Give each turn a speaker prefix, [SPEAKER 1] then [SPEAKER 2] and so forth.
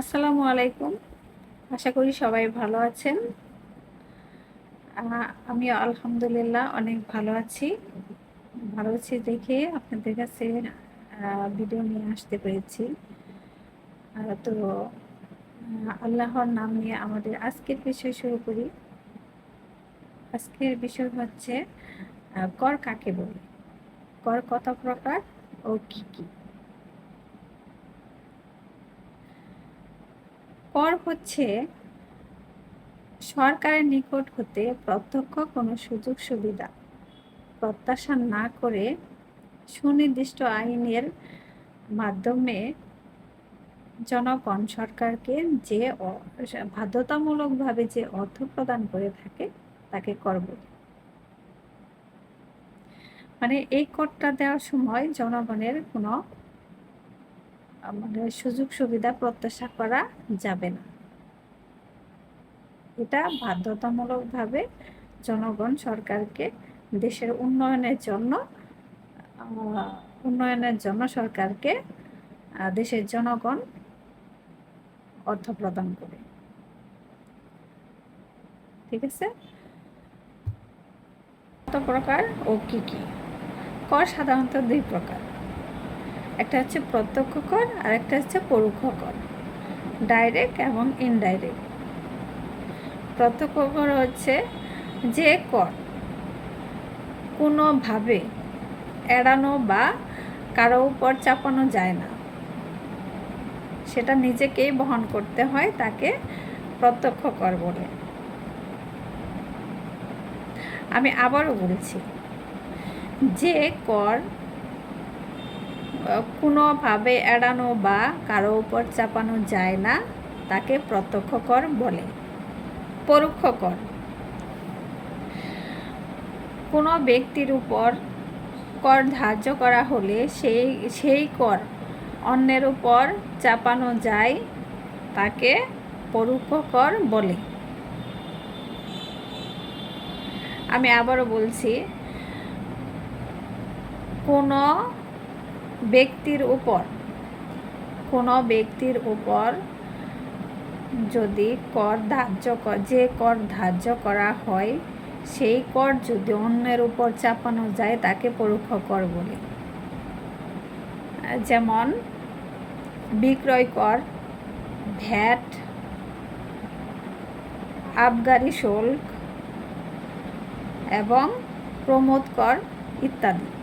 [SPEAKER 1] আসসালামু আলাইকুম। আশা করি সবাই ভালো আছেন। আমি আলহামদুলিল্লাহ অনেক ভালো আছি। ভালো আছি দেখে আপনাদের কাছে ভিডিও নিয়ে আসতে পেরেছি। তো আল্লাহর নাম নিয়ে আমাদের আজকের বিষয় শুরু করি। আজকের বিষয় হচ্ছে কর কাকে বলে? কর কত প্রকার ও কী কী? কর হচ্ছে সরকারের নিকট হতে প্রত্যক্ষ কোনো সুযোগ সুবিধা প্রত্যাশা না করে সুনির্দিষ্ট আইনের মাধ্যমে জনগণ সরকারকে যে বাধ্যতামূলকভাবে যে অর্থ প্রদান করে থাকে তাকে কর বলে। মানে এই করটা দেওয়ার সময় জনগণের কোনো মানে সুযোগ সুবিধা প্রত্যাশা করা যাবে না। এটা বাধ্যতামূলকভাবে জনগণ সরকারকে দেশের উন্নয়নের জন্য উন্নয়নের জন্য সরকারকে দেশের জনগণ অর্থ প্রদান করে। ঠিক আছে? কত প্রকার ও কি কি? কর সাধারণত দুই প্রকার। একটা হচ্ছে প্রত্যক্ষ কর আর একটা হচ্ছে পরোক্ষ কর। ডাইরেক্ট এবং ইনডাইরেক্ট প্রত্যক্ষ কর হচ্ছে যে কর কোনোভাবে এড়ানো বা কারও উপর চাপানো যায় না। সেটা নিজেকেই বহন করতে হয় তাকে প্রত্যক্ষ কর বলে। আমি আবারও বলছি, যে কর কোনোভাবে এড়ানো বা কারও উপর চাপানো যায় না, তাকে প্রত্যক্ষ কর বলে। পরোক্ষ কর। কোনো ব্যক্তির উপর কর ধার্য করা হলে সেই সেই কর অন্যের উপর চাপানো যায়, তাকে পরোক্ষ কর বলে। আমি আবারও বলছি, কোনো ব্যক্তির উপর। কোনো ব্যক্তির উপর যদি কর ধার্য যে কর ধার্য করা হয়, সেই কর যদি অন্যের উপর চাপানো যায়, তাকে পরোক্ষ কর বলে। যেমন, বিক্রয় কর, ভ্যাট, আবগারি শুল্ক এবং প্রমোদ কর ইত্যাদি।